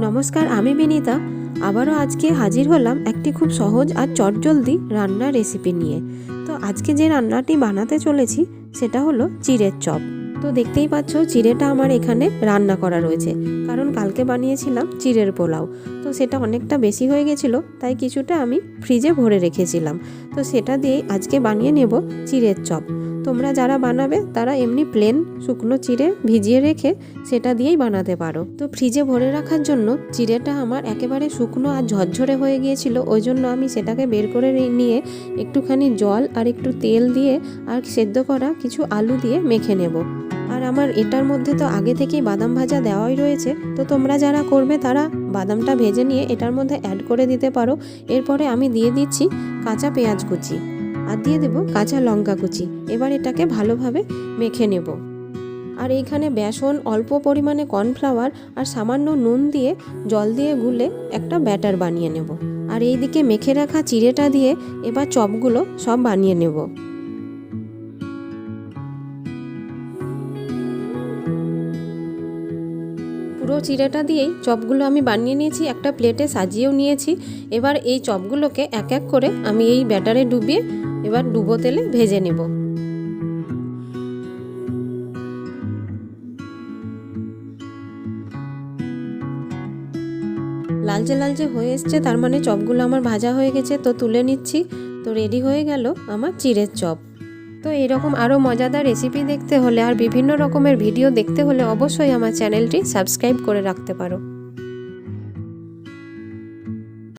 নমস্কার, আমি বিনীতা। আবারও আজকে হাজির হলাম একটি খুব সহজ আর চটজলদি রান্নার রেসিপি নিয়ে। তো আজকে যে রান্নাটি বানাতে চলেছি, সেটা হলো চিড়ের চপ। তো দেখতেই পাচ্ছ, চিড়েটা আমার এখানে রান্না করা রয়েছে। কারণ কালকে বানিয়েছিলাম চিড়ের পোলাও। তো সেটা অনেকটা বেশি হয়ে গেছিল, তাই কিছুটা আমি ফ্রিজে ভরে রেখেছিলাম। তো সেটা দিয়েই আজকে বানিয়ে নেব চিড়ের চপ। তোমরা যারা বানাবে, তারা এমনি প্লেন শুকনো চিড়ে ভিজিয়ে রেখে সেটা দিয়েই বানাতে পারো। তো ফ্রিজে ভরে রাখার জন্য চিড়েটা আমার একেবারে শুকনো আর ঝরঝরে হয়ে গিয়েছিল, ওই জন্য আমি সেটাকে বের করে নিয়ে একটুখানি জল আর একটু তেল দিয়ে আর সেদ্ধ করা কিছু আলু দিয়ে মেখে নেব। আর আমার এটার মধ্যে তো আগে থেকেই বাদাম ভাজা দেওয়াই রয়েছে, তো তোমরা যারা করবে তারা বাদামটা ভেজে নিয়ে এটার মধ্যে অ্যাড করে দিতে পারো। এরপরে আমি দিয়ে দিচ্ছি কাঁচা পেঁয়াজ কুচি। আর দিয়ে দেব কাঁচা লঙ্কা কুচি। এবার এটাকে ভালোভাবে মেখে নেব। আর এইখানে বেসন অল্প পরিমাণে কর্নফ্লাওয়ার আর সামান্য নুন দিয়ে জল দিয়ে গুলে একটা ব্যাটার বানিয়ে নেব। আর এই দিকে মেখে রাখা চিড়েটা দিয়ে এবার চপগুলো সব বানিয়ে নেব। পুরো চিড়েটা দিয়েই চপগুলো আমি বানিয়ে নিয়েছি, একটা প্লেটে সাজিয়েও নিয়েছি। এবার এই চপগুলোকে এক এক করে আমি এই ব্যাটারে ডুবিয়ে এবার ডুবো তেলে ভেজে নেব। লালচে লালচে হয়ে এসছে, তার মানে চপগুলো আমার ভাজা হয়ে গেছে, তো তুলে নিচ্ছি। তো রেডি হয়ে গেল আমার চিড়ের চপ। তো এরকম আরও মজাদার রেসিপি দেখতে হলে আর বিভিন্ন রকমের ভিডিও দেখতে হলে অবশ্যই আমার চ্যানেলটি সাবস্ক্রাইব করে রাখতে পারো।